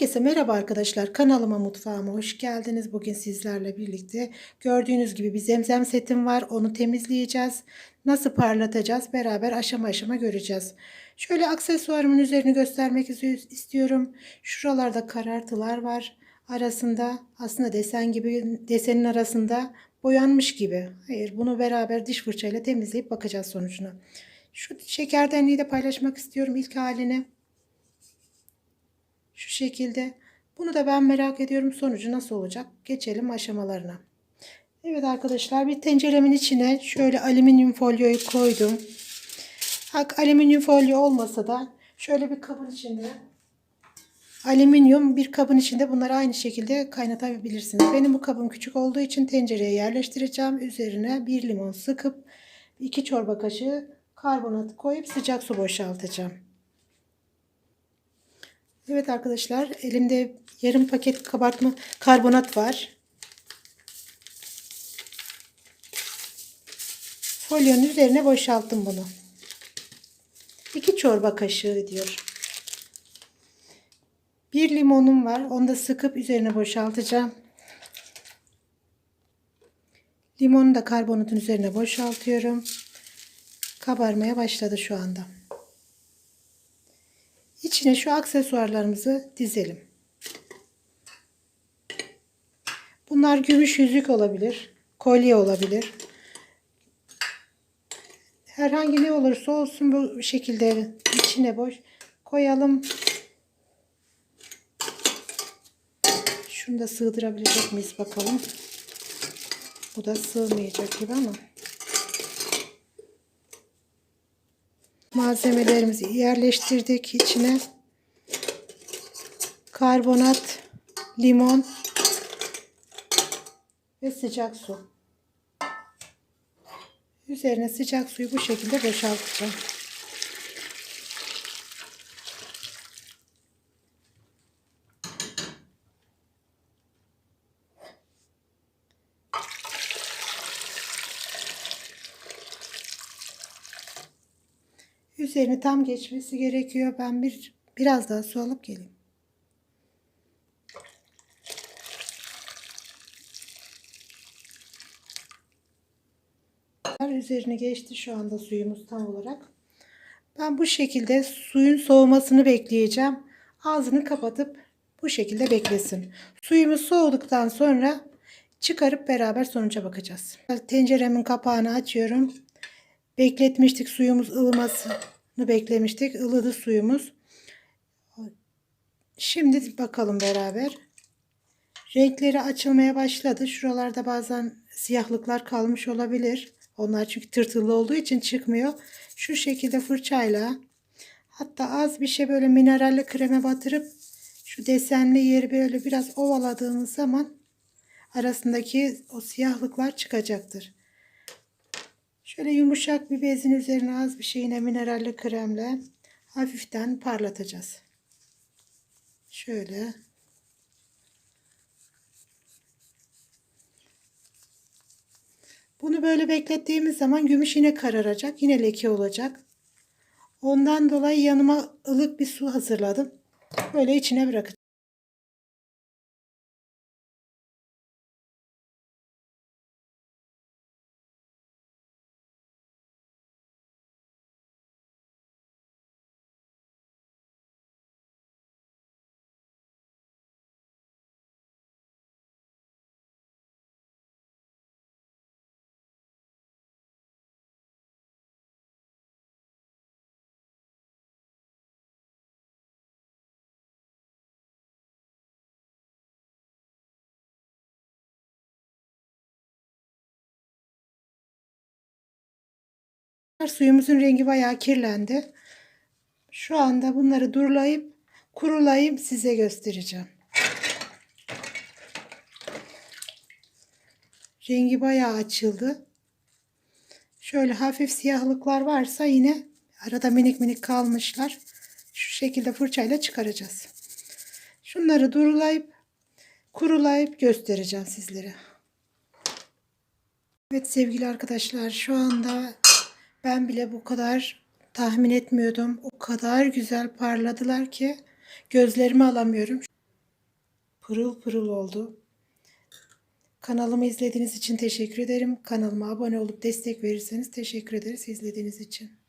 Herkese merhaba arkadaşlar. Kanalıma mutfağıma hoş geldiniz. Bugün sizlerle birlikte gördüğünüz gibi bir zemzem setim var. Onu temizleyeceğiz. Nasıl parlatacağız beraber aşama aşama göreceğiz. Şöyle aksesuarımın üzerini göstermek istiyorum. Şuralarda karartılar var. Arasında aslında desen gibi desenin arasında boyanmış gibi. Hayır bunu beraber diş fırçayla temizleyip bakacağız sonucuna. Şu şekerdenliği de paylaşmak istiyorum ilk halini. Şekilde. Bunu da ben merak ediyorum sonucu nasıl olacak. Geçelim aşamalarına. Evet arkadaşlar bir tenceremin içine şöyle alüminyum folyoyu koydum. Hak alüminyum folyo olmasa da şöyle bir kabın içinde alüminyum bir kabın içinde bunları aynı şekilde kaynatabilirsiniz. Benim bu kabım küçük olduğu için tencereye yerleştireceğim. Üzerine bir limon sıkıp iki çorba kaşığı karbonat koyup sıcak su boşaltacağım. Evet arkadaşlar elimde yarım paket kabartma karbonat var. Folyonun üzerine boşalttım bunu. 2 çorba kaşığı diyor. Bir limonum var. Onu da sıkıp üzerine boşaltacağım. Limonu da karbonatın üzerine boşaltıyorum. Kabarmaya başladı şu anda. İçine şu aksesuarlarımızı dizelim. Bunlar gümüş yüzük olabilir, kolye olabilir. Herhangi ne olursa olsun bu şekilde içine boş koyalım. Şunu da sığdırabilecek miyiz bakalım. Bu da sığmayacak gibi ama. Malzemelerimizi yerleştirdik içine. Karbonat, limon ve sıcak su. Üzerine sıcak suyu bu şekilde boşaltacağım. Üzerini tam geçmesi gerekiyor. Ben bir biraz daha su alıp geleyim. Üzerini geçti şu anda suyumuz tam olarak. Ben bu şekilde suyun soğumasını bekleyeceğim. Ağzını kapatıp bu şekilde beklesin. Suyumuz soğuduktan sonra çıkarıp beraber sonuca bakacağız. Tenceremin kapağını açıyorum. Bekletmiştik suyumuz ılımasını beklemiştik. Ilıdı suyumuz. Şimdi bakalım beraber. Renkleri açılmaya başladı. Şuralarda bazen siyahlıklar kalmış olabilir. Onlar çünkü tırtıllı olduğu için çıkmıyor. Şu şekilde fırçayla hatta az bir şey böyle mineralli kreme batırıp şu desenli yeri böyle biraz ovaladığımız zaman arasındaki o siyahlıklar çıkacaktır. Şöyle yumuşak bir bezin üzerine az bir şeyine mineralli kremle hafiften parlatacağız. Şöyle. Bunu böyle beklettiğimiz zaman gümüş yine kararacak. Yine leke olacak. Ondan dolayı yanıma ılık bir su hazırladım. Böyle içine bırakacağım. Suyumuzun rengi bayağı kirlendi. Şu anda bunları durulayıp kurulayıp size göstereceğim. Rengi bayağı açıldı. Şöyle hafif siyahlıklar varsa yine arada minik minik kalmışlar. Şu şekilde fırçayla çıkaracağız. Şunları durulayıp kurulayıp göstereceğim sizlere. Evet sevgili arkadaşlar şu anda ben bile bu kadar tahmin etmiyordum. O kadar güzel parladılar ki gözlerimi alamıyorum. Pırıl pırıl oldu. Kanalımı izlediğiniz için teşekkür ederim. Kanalıma abone olup destek verirseniz teşekkür ederiz izlediğiniz için.